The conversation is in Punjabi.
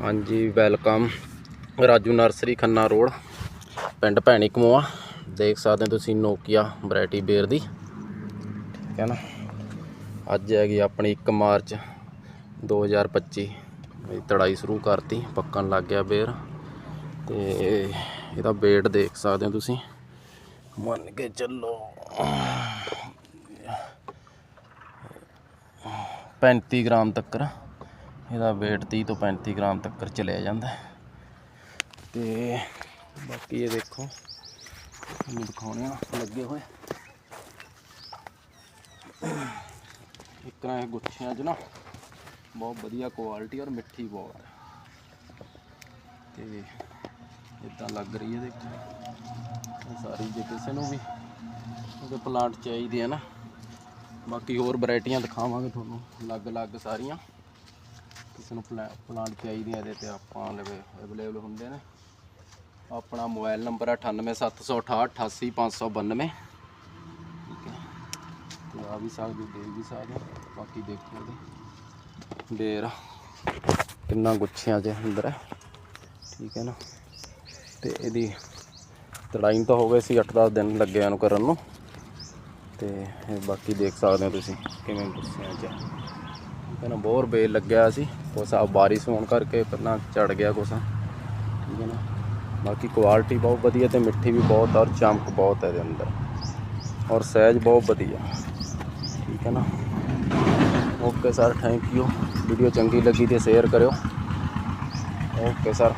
ਹਾਂਜੀ welcome Raju nursery Khanna road, ਪਿੰਡ ਭੈਣੀ ਕਮੋਆ। ਦੇਖ ਸਕਦੇ ਹੋ ਤੁਸੀਂ ਨੋਕੀਆ ਵੈਰਾਈਟੀ ਬੇਰ ਦੀ। ਠੀਕ ਹੈ ਨਾ? ਅੱਜ ਹੈਗੀ ਆਪਣੀ 1 ਮਾਰਚ 2025 ਇਹ ਤੜਾਈ ਸ਼ੁਰੂ ਕਰਤੀ, ਪੱਕਣ ਲੱਗ ਗਿਆ ਬੇਰ ਤੇ ਇਹਦਾ weight ਦੇਖ ਸਕਦੇ ਹੋ ਤੁਸੀਂ। ਮੰਨ ਕੇ ਚੱਲੋ 35 ਗ੍ਰਾਮ ਤੱਕ। ਇਹਦਾ weight 30 ਤੋਂ 35 ਗ੍ਰਾਮ ਤੱਕ ਚਲਿਆ ਜਾਂਦਾ। ਹੈ। ਤੇ ਬਾਕੀ ਇਹ ਦੇਖੋ, ਤੁਹਾਨੂੰ ਦਿਖਾਉਣੇ ਆ, ਲੱਗੇ ਹੋਏ। ਇੱਕ ਨਾ ਇਹ ਗੁੱਛਿਆਂ 'ਚ ਨਾ ਬਹੁਤ ਵਧੀਆ ਕੁਆਲਿਟੀ ਔਰ ਮਿੱਠੀ ਬਹੁਤ ਹੈ ਤੇ ਇਦਾਂ ਲੱਗ ਰਹੀ ਹੈ ਦੇਖੋ। ਸਾਰੀ ਜੇ ਕਿਸੇ ਨੂੰ ਵੀ ਉਹਦੇ ਪਲਾਂਟ ਚਾਹੀਦੇ ਆ ਨਾ। ਬਾਕੀ ਹੋਰ ਵੈਰਾਈਟੀਆਂ ਦਿਖਾਵਾਂਗੇ ਤੁਹਾਨੂੰ, ਅਲੱਗ-ਅਲੱਗ ਸਾਰੀਆਂ। ਕਿਸੇ ਨੂੰ ਪਲਾ- ਪਲਾਂਟ ਚਾਹੀਦੀਆਂ ਇਹਦੇ ਤੇ ਆਪਾਂ ਲਵੇ ਅਵੇਲੇਬਲ ਹੁੰਦੇ ਨੇ। ਆਪਣਾ ਮੋਬਾਈਲ ਨੰਬਰ ਹੈ 98768 88592 ਠੀਕ ਹੈ। ਤੇ ਆ ਵੀ ਸਕਦੇ, ਦੇ ਵੀ ਸਕਦੇ ਹੋ। ਬਾਕੀ ਦੇਖੋ ਇਹਦੇ। ਬੇਰ ਕਿੰਨਾ ਗੁੱਛਿਆਂ 'ਚ ਅੰਦਰ ਹੈ ਠੀਕ ਹੈ ਨਾ। ਤੇ ਇਹਦੀ ਤੜਾਈ ਤਾਂ ਹੋ ਗਏ ਸੀ 8-10 ਦਿਨ ਲੱਗੇ ਇਹਨੂੰ ਕਰਨ ਨੂੰ। ਤੇ ਬਾਕੀ ਦੇਖ ਸਕਦੇ ਹੋ ਤੁਸੀਂ ਕਿਵੇਂ ਗੁੱਸਿਆਂ 'ਚ ਹੈ। ਠੀਕ ਹੈ ਨਾ ਬਹੁਤ ਬੇਲ ਲੱਗਿਆ ਸੀ। ਕੁਛ ਆ ਬਾਰਿਸ਼ ਹੋਣ ਕਰਕੇ ਪਹਿਲਾਂ ਝੜ ਗਿਆ ਕੁਛ। ਠੀਕ ਹੈ ਨਾ? ਬਾਕੀ ਕੁਆਲਿਟੀ ਬਹੁਤ ਵਧੀਆ ਤੇ ਮਿੱਠੀ ਵੀ ਬਹੁਤ ਔਰ ਚਮਕ ਬਹੁਤ ਹੈ ਇਹਦੇ ਅੰਦਰ। ਔਰ ਸਾਈਜ਼ ਬਹੁਤ ਵਧੀਆ। ਠੀਕ ਹੈ ਨਾ? Okay sir thank you video ਚੰਗੀ ਲੱਗੀ ਤੇ ਸ਼ੇਅਰ ਕਰਿਓ। Okay sir